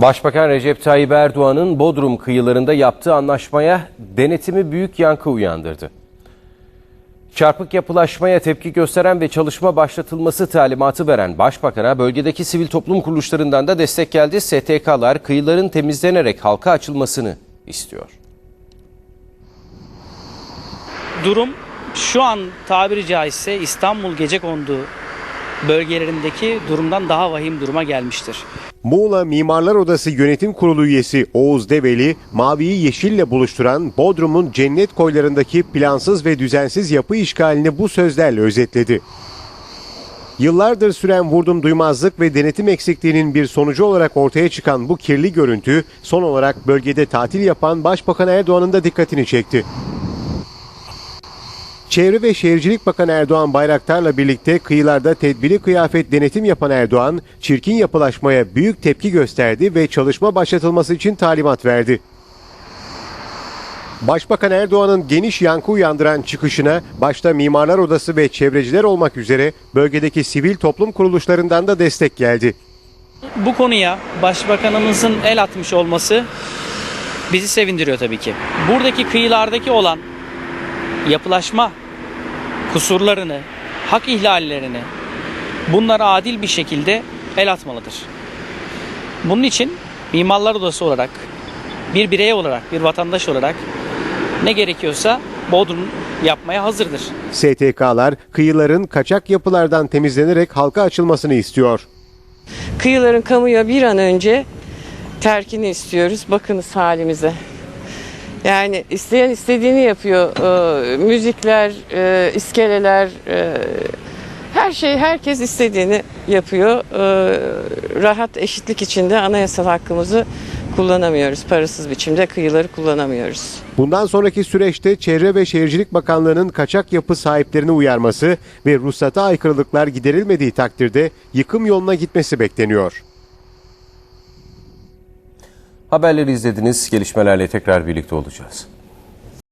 Başbakan Recep Tayyip Erdoğan'ın Bodrum kıyılarında yaptığı anlaşmaya denetimi büyük yankı uyandırdı. Çarpık yapılaşmaya tepki gösteren ve çalışma başlatılması talimatı veren Başbakan'a bölgedeki sivil toplum kuruluşlarından da destek geldi. STK'lar kıyıların temizlenerek halka açılmasını istiyor. durum şu an tabiri caizse İstanbul Gecekondu bölgelerindeki durumdan daha vahim duruma gelmiştir. Muğla Mimarlar Odası Yönetim Kurulu üyesi Oğuz Develi, maviyi yeşille buluşturan Bodrum'un cennet koylarındaki plansız ve düzensiz yapı işgalini bu sözlerle özetledi. Yıllardır süren vurdum duymazlık ve denetim eksikliğinin bir sonucu olarak ortaya çıkan bu kirli görüntü son olarak bölgede tatil yapan Başbakan Erdoğan'ın da dikkatini çekti. Çevre ve Şehircilik Bakanı Erdoğan Bayraktar'la birlikte kıyılarda tedbiri kıyafet denetim yapan Erdoğan, çirkin yapılaşmaya büyük tepki gösterdi ve çalışma başlatılması için talimat verdi. Başbakan Erdoğan'ın geniş yankı uyandıran çıkışına başta Mimarlar Odası ve çevreciler olmak üzere bölgedeki sivil toplum kuruluşlarından da destek geldi. Bu konuya başbakanımızın el atmış olması bizi sevindiriyor tabii ki. Buradaki kıyılardaki olan yapılaşma kusurlarını, hak ihlallerini bunlara adil bir şekilde el atmalıdır. Bunun için Mimarlar Odası olarak, bir birey olarak, bir vatandaş olarak ne gerekiyorsa Bodrum yapmaya hazırdır. STK'lar kıyıların kaçak yapılardan temizlenerek halka açılmasını istiyor. Kıyıların kamuya bir an önce terkini istiyoruz. Bakınız halimize. Yani isteyen istediğini yapıyor. Ee, müzikler, e, iskeleler, e, her şey herkes istediğini yapıyor. Ee, rahat eşitlik içinde anayasal hakkımızı kullanamıyoruz. Parasız biçimde kıyıları kullanamıyoruz. Bundan sonraki süreçte Çevre ve Şehircilik Bakanlığı'nın kaçak yapı sahiplerini uyarması ve ruhsata aykırılıklar giderilmediği takdirde yıkım yoluna gitmesi bekleniyor. Haberleri izlediniz. Gelişmelerle tekrar birlikte olacağız.